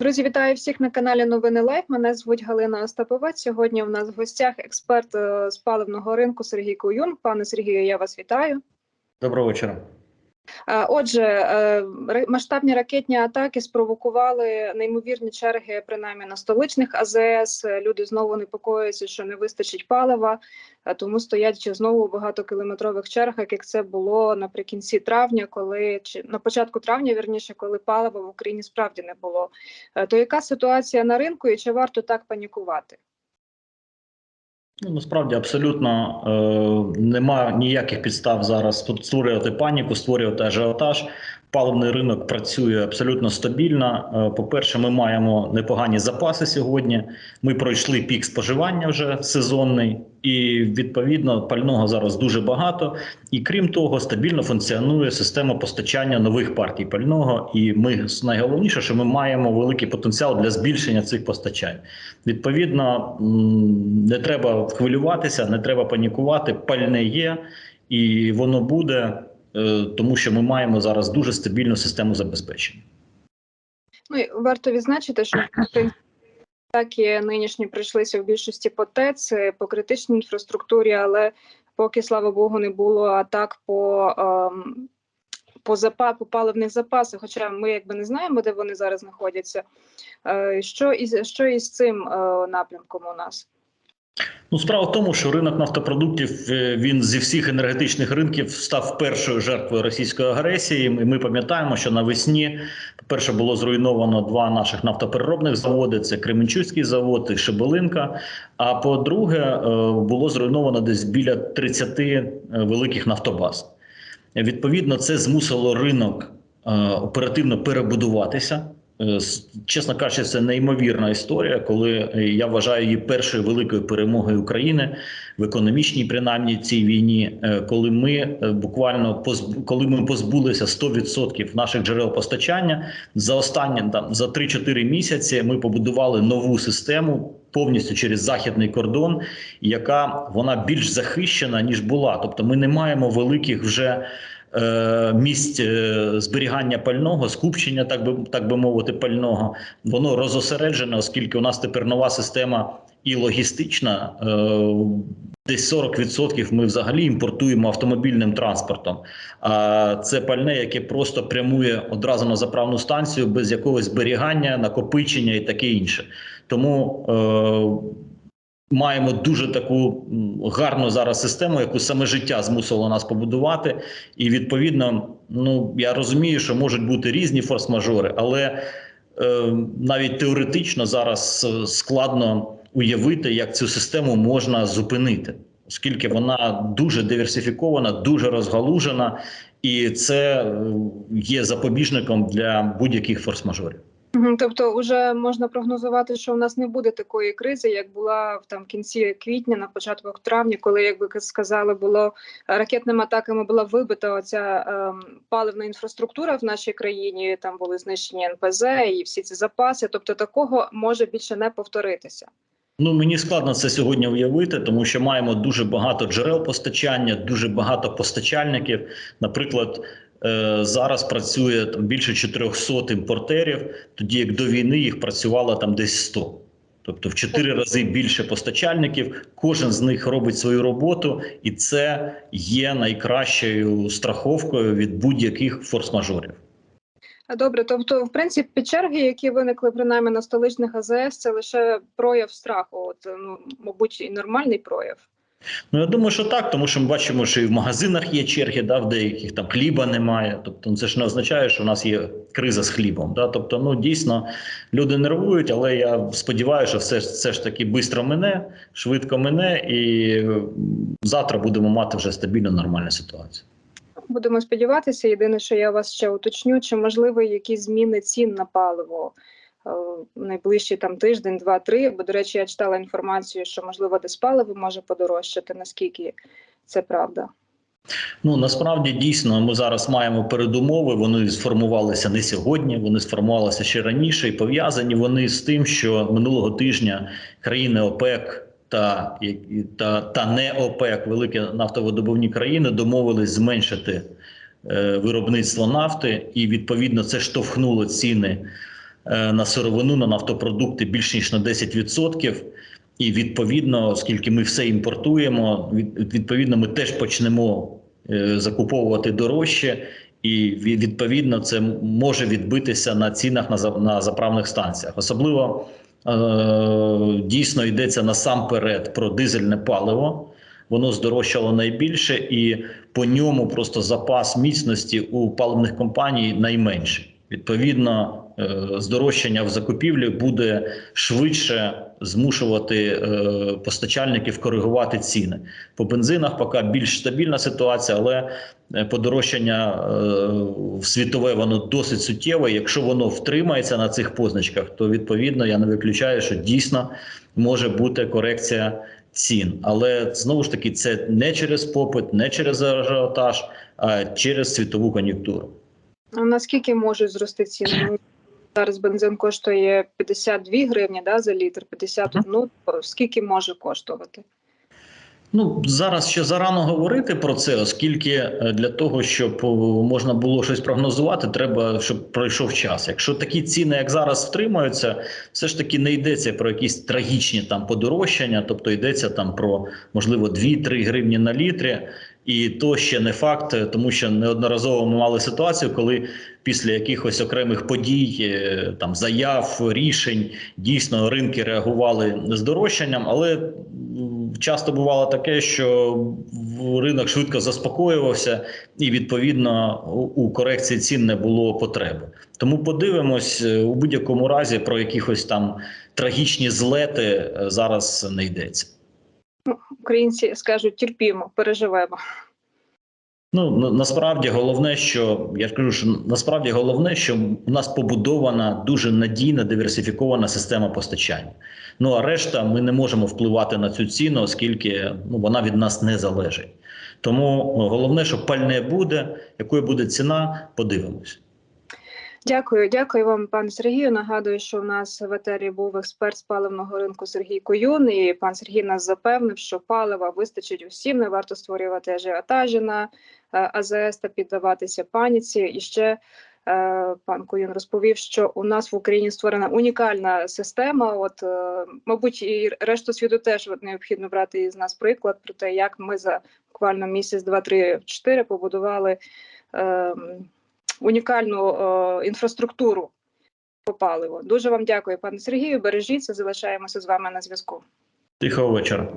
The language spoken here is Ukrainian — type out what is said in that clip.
Друзі, вітаю всіх на каналі Новини Лайф. Мене звуть Галина Остаповець. Сьогодні у нас в гостях експерт е, з паливного ринку Сергій Куюн. Пане Сергію, я вас вітаю. Доброго вечора. Е, Отже, е, масштабні ракетні атаки спровокували неймовірні черги, принаймні на столичних АЗС. Люди знову непокоюються, що не вистачить палива, е, тому стоять ще знову у багатокілометрових чергах, як це було наприкінці травня, коли чи на початку травня, вірніше, коли палива в Україні справді не було. То яка ситуація на ринку і чи варто так панікувати? Ну насправді абсолютно е, нема ніяких підстав зараз тут створювати паніку, створювати ажіотаж. Паливний ринок працює абсолютно стабільно. Е, По-перше, ми маємо непогані запаси сьогодні. Ми пройшли пік споживання вже сезонний, і відповідно пального зараз дуже багато. І крім того, стабільно функціонує система постачання нових партій пального. І ми найголовніше, що ми маємо великий потенціал для збільшення цих постачань. Відповідно, не треба хвилюватися, не треба панікувати. Пальне є, і воно буде, тому що ми маємо зараз дуже стабільну систему забезпечення. Ну і варто відзначити, що в принципі, атаки нинішні прийшлися в більшості по ТЕЦ, е, по критичній інфраструктурі, але поки слава Богу не було атак по. ем, По запа по паливних запасах, хоча ми якби не знаємо, де вони зараз знаходяться. Е, Що із що із цим е, напрямком у нас? Ну, справа в тому, що ринок нафтопродуктів е, він зі всіх енергетичних ринків став першою жертвою російської агресії. І Ми пам'ятаємо, що навесні, по-перше, було зруйновано два наших нафтопереробних заводи: це Кременчуцький завод і Шебелинка. А по-друге, е, було зруйновано десь біля 30 е, великих нафтобаз. Відповідно, це змусило ринок оперативно перебудуватися. Е, Чесно кажучи, це неймовірна історія, коли е, я вважаю її першою великою перемогою України в економічній, принаймні цій війні, е, коли ми буквально позб... коли ми позбулися 100% наших джерел постачання за останні там за 3-4 місяці. Ми побудували нову систему повністю через західний кордон, яка вона більш захищена ніж була. Тобто, ми не маємо великих вже місць е, зберігання пального, скупчення, так би так би мовити, пального. Воно розосереджене, оскільки у нас тепер нова система і логістична. Е, Десь 40% ми взагалі імпортуємо автомобільним транспортом. А це пальне, яке просто прямує одразу на заправну станцію без якогось зберігання, накопичення і таке інше. Тому е, маємо дуже таку гарну зараз систему, яку саме життя змусило нас побудувати. І відповідно, ну я розумію, що можуть бути різні форс-мажори, але е, навіть теоретично зараз е, складно уявити, як цю систему можна зупинити, оскільки вона дуже диверсифікована, дуже розгалужена, і це е, є запобіжником для будь-яких форс-мажорів. Тобто, вже можна прогнозувати, що у нас не буде такої кризи, як була в там кінці квітня, на початку травня, коли, як ви сказали, було ракетними атаками була вибита оця ем, паливна інфраструктура в нашій країні. Там були знищені НПЗ і всі ці запаси. Тобто, такого може більше не повторитися. Ну мені складно це сьогодні уявити, тому що маємо дуже багато джерел постачання, дуже багато постачальників. Наприклад, е, зараз працює там більше 400 імпортерів, тоді як до війни їх працювало там десь 100. Тобто в 4 рази більше постачальників, кожен з них робить свою роботу, і це є найкращою страховкою від будь-яких форс-мажорів. А Добре, тобто, в принципі, черги, які виникли принаймні на столичних АЗС, це лише прояв страху. От ну, мабуть, і нормальний прояв. Ну я думаю, що так, тому що ми бачимо, що і в магазинах є черги, да, в деяких там хліба немає. Тобто, ну, це ж не означає, що у нас є криза з хлібом. Да? Тобто, ну дійсно люди нервують, але я сподіваюся, що все, все ж таки швидко мине, швидко мине, і завтра будемо мати вже стабільну нормальну ситуацію. Будемо сподіватися. Єдине, що я вас ще уточню, чи можливо якісь зміни цін на паливо в найближчі там тиждень, два-три. Бо, до речі, я читала інформацію, що можливо десь паливо може подорожчати. Наскільки це правда? Ну насправді дійсно ми зараз маємо передумови. Вони сформувалися не сьогодні, вони сформувалися ще раніше, і пов'язані вони з тим, що минулого тижня країни ОПЕК та, та, та не ОПЕК, великі нафтовидобувні країни, домовились зменшити е, виробництво нафти, і відповідно це штовхнуло ціни е, на сировину, на нафтопродукти більш ніж на 10%. І відповідно, оскільки ми все імпортуємо, відповідно, ми теж почнемо е, закуповувати дорожче, і відповідно це може відбитися на цінах на на заправних станціях. Особливо е, дійсно йдеться насамперед про дизельне паливо. Воно здорожчало найбільше, і по ньому просто запас міцності у паливних компаній найменший. Відповідно, е, здорожчання в закупівлі буде швидше змушувати е, постачальників коригувати ціни. По бензинах поки більш стабільна ситуація, але е, подорожчання в світове воно досить суттєве. Якщо воно втримається на цих позначках, то відповідно я не виключаю, що дійсно може бути корекція цін. Але знову ж таки, це не через попит, не через ажіотаж, а через світову кон'юнктуру. А наскільки можуть зрости ціни? Зараз бензин коштує 52 гривні да, за літр, 51. Ну, скільки може коштувати? Ну зараз ще зарано говорити про це, оскільки е, для того, щоб можна було щось прогнозувати, треба, щоб пройшов час. Якщо такі ціни, як зараз, втримаються, все ж таки не йдеться про якісь трагічні там подорожчання, тобто йдеться там про можливо 2-3 гривні на літрі. І то ще не факт, тому що неодноразово ми мали ситуацію, коли після якихось окремих подій, е, там заяв, рішень дійсно ринки реагували з дорожчанням, але часто бувало таке, що ринок швидко заспокоювався, і відповідно у- у корекції цін не було потреби. Тому подивимось е, у будь-якому разі про якихось там трагічні злети е, зараз не йдеться. Українці скажуть терпімо, переживемо. Ну насправді головне, що я ж кажу, що насправді головне, що у нас побудована дуже надійна диверсифікована система постачання. Ну а решта ми не можемо впливати на цю ціну, оскільки ну вона від нас не залежить. Тому ну, головне, що пальне буде, якою буде ціна, подивимось. Дякую, дякую вам, пане Сергію. Нагадую, що в нас в етері був експерт з паливного ринку Сергій Коюн. І пан Сергій нас запевнив, що палива вистачить усім. Не варто створювати ажіотажі на е, АЗС та піддаватися паніці. І ще е, пан Коюн розповів, що у нас в Україні створена унікальна система. От, е, мабуть, і решту світу теж необхідно брати із нас приклад про те, як ми за буквально місяць, два, три, чотири побудували. Е, унікальну е, інфраструктуру по паливу. Дуже вам дякую, пане Сергію. Бережіться, залишаємося з вами на зв'язку. Тихого вечора.